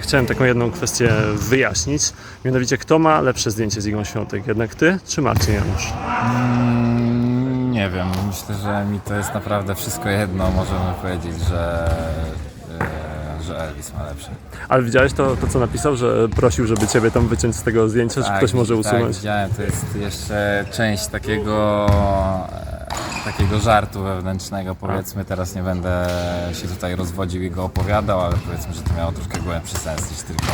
Chciałem taką jedną kwestię wyjaśnić, mianowicie kto ma lepsze zdjęcie z Igą Świątek, jednak ty czy Marcin Janusz? Mm, Nie wiem, myślę, że mi to jest naprawdę wszystko jedno. Możemy powiedzieć, że, e, że Elvis ma lepsze. Ale widziałeś to, to, co napisał, że prosił, żeby ciebie tam wyciąć z tego zdjęcia, czy ktoś może Tak, usunąć? widziałem, to jest jeszcze część takiego, takiego żartu wewnętrznego, powiedzmy. Teraz nie będę się tutaj rozwodził i go opowiadał, ale powiedzmy, że to miało troszkę głębszy sens niż tylko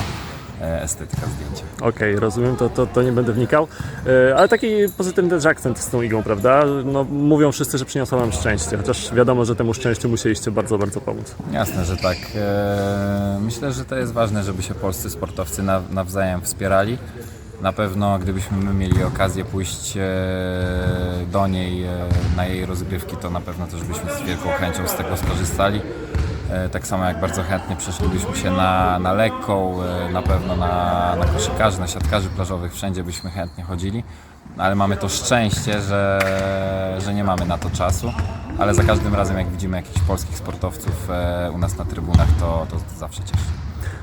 e, estetyka zdjęcia. Okej, rozumiem, to, to, to nie będę wnikał. E, Ale taki pozytywny też akcent z tą Igą, prawda? No, mówią wszyscy, że przyniosła nam szczęście, chociaż wiadomo, że temu szczęściu musieliście bardzo, bardzo pomóc. Jasne, że tak. E, Myślę, że to jest ważne, żeby się polscy sportowcy na- nawzajem wspierali. Na pewno, gdybyśmy my mieli okazję pójść e, do niej e, na jej rozgrywki, to na pewno też byśmy z wielką chęcią z tego skorzystali. E, Tak samo jak bardzo chętnie przeszlibyśmy się na, na lekką, na pewno na, na koszykarzy, na siatkarzy plażowych, wszędzie byśmy chętnie chodzili. Ale mamy to szczęście, że, że nie mamy na to czasu. Ale za każdym razem, jak widzimy jakichś polskich sportowców u nas na trybunach, to, to zawsze cieszy.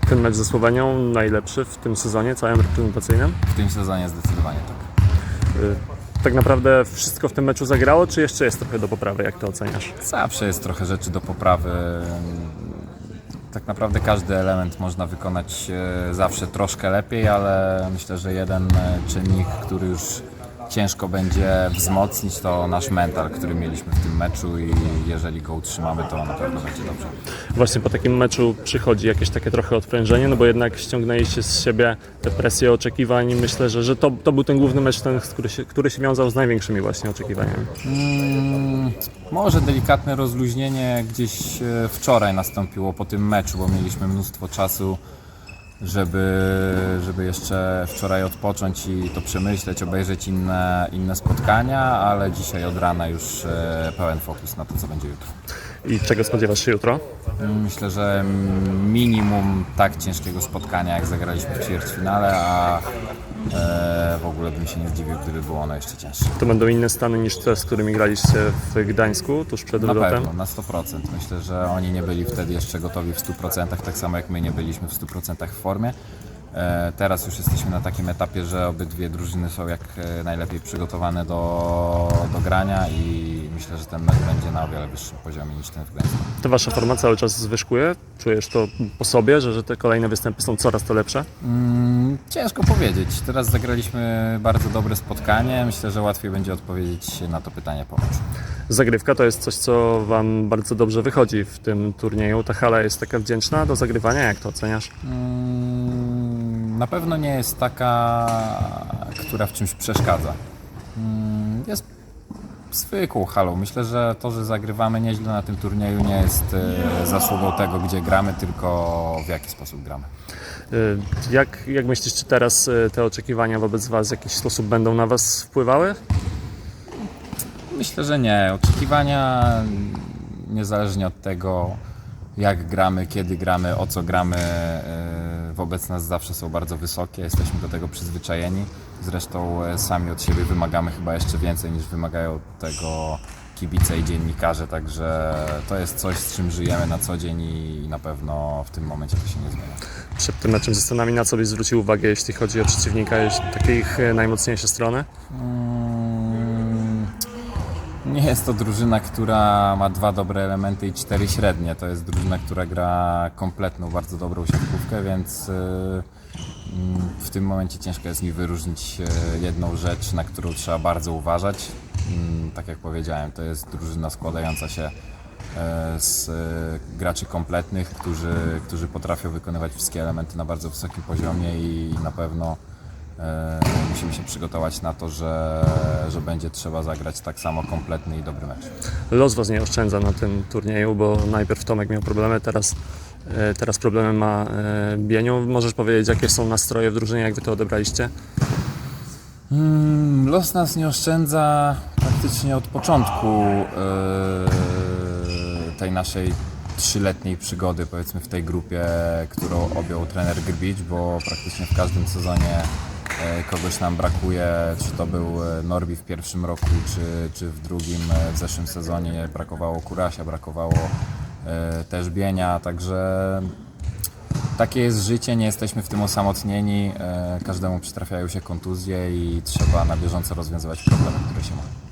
Ten mecz ze Słowenią najlepszy w tym sezonie, całym reprezentacyjnym. W tym sezonie zdecydowanie tak. E, Tak naprawdę wszystko w tym meczu zagrało, czy jeszcze jest trochę do poprawy, jak to oceniasz? Zawsze jest trochę rzeczy do poprawy. Tak naprawdę każdy element można wykonać e, zawsze troszkę lepiej, ale myślę, że jeden e, czynnik, który już ciężko będzie wzmocnić, to nasz mental, który mieliśmy w tym meczu i jeżeli go utrzymamy, to na pewno będzie dobrze. Właśnie po takim meczu przychodzi jakieś takie trochę odprężenie, no bo jednak ściągnęliście z siebie tę presję oczekiwań i myślę, że, że to, to był ten główny mecz, ten, który, się, który się wiązał z największymi właśnie oczekiwaniami. Mm, może delikatne rozluźnienie gdzieś e, wczoraj nastąpiło po tym meczu, bo mieliśmy mnóstwo czasu, żeby, żeby jeszcze wczoraj odpocząć i to przemyśleć, obejrzeć inne, inne spotkania, ale dzisiaj od rana już e, pełen fokus na to, co będzie jutro. I czego spodziewasz się jutro? Myślę, że minimum tak ciężkiego spotkania, jak zagraliśmy w ćwierćfinale, a e, w ogóle bym się nie zdziwił, gdyby było ono jeszcze cięższe. To będą inne stany niż te, z którymi graliście w Gdańsku tuż przed Na wylotem? pewno, na 100%. Myślę, że oni nie byli wtedy jeszcze gotowi w 100%, tak samo jak my nie byliśmy w 100% w formie. E, Teraz już jesteśmy na takim etapie, że obydwie drużyny są jak e, najlepiej przygotowane do, do grania i myślę, że ten mecz będzie na o wiele wyższym poziomie niż ten w Gdańsku. To wasza forma cały czas zwyżkuje? Czujesz to po sobie, że, że te kolejne występy są coraz to lepsze? Mm, Ciężko powiedzieć. Teraz zagraliśmy bardzo dobre spotkanie. Myślę, że łatwiej będzie odpowiedzieć na to pytanie po meczu. Zagrywka to jest coś, co wam bardzo dobrze wychodzi w tym turnieju. Ta hala jest taka wdzięczna do zagrywania, jak to oceniasz? Mm, Na pewno nie jest taka, która w czymś przeszkadza. Mm, Jest zwykłą halą. Myślę, że to, że zagrywamy nieźle na tym turnieju nie jest e, zasługą tego, gdzie gramy, tylko w jaki sposób gramy. Y, Jak, jak myślisz, czy teraz y, te oczekiwania wobec was w jakiś sposób będą na was wpływały? Myślę, że nie. Oczekiwania, niezależnie od tego, jak gramy, kiedy gramy, o co gramy, e, wobec nas zawsze są bardzo wysokie. Jesteśmy do tego przyzwyczajeni. Zresztą e, sami od siebie wymagamy chyba jeszcze więcej niż wymagają tego kibice i dziennikarze, także to jest coś, z czym żyjemy na co dzień i na pewno w tym momencie to się nie zmienia. Przed tym meczem ze Stanami na co byś zwrócił uwagę, jeśli chodzi o przeciwnika, jeśli takie ich y, najmocniejsze strony? Mm, Nie jest to drużyna, która ma dwa dobre elementy i cztery średnie. To jest drużyna, która gra kompletną, bardzo dobrą siatkówkę, więc y, mm, w tym momencie ciężko jest mi wyróżnić y, jedną rzecz, na którą trzeba bardzo uważać. Mm, Tak jak powiedziałem, to jest drużyna składająca się e, z graczy kompletnych, którzy, którzy potrafią wykonywać wszystkie elementy na bardzo wysokim poziomie i na pewno musimy się przygotować na to, że, że będzie trzeba zagrać tak samo kompletny i dobry mecz. Los was nie oszczędza na tym turnieju, bo najpierw Tomek miał problemy, teraz, y, teraz problemy ma y, Bieniu. Możesz powiedzieć, jakie są nastroje w drużynie, jak wy to odebraliście? Mm, Los nas nie oszczędza praktycznie od początku e, tej naszej trzyletniej przygody, powiedzmy w tej grupie, którą objął trener Grbić, bo praktycznie w każdym sezonie e, kogoś nam brakuje, czy to był e, Norbi w pierwszym roku, czy, czy w drugim, e, w zeszłym sezonie brakowało Kurasia, brakowało e, też Bienia, także takie jest życie, nie jesteśmy w tym osamotnieni. E, każdemu przytrafiają się kontuzje i trzeba na bieżąco rozwiązywać problemy, które się ma.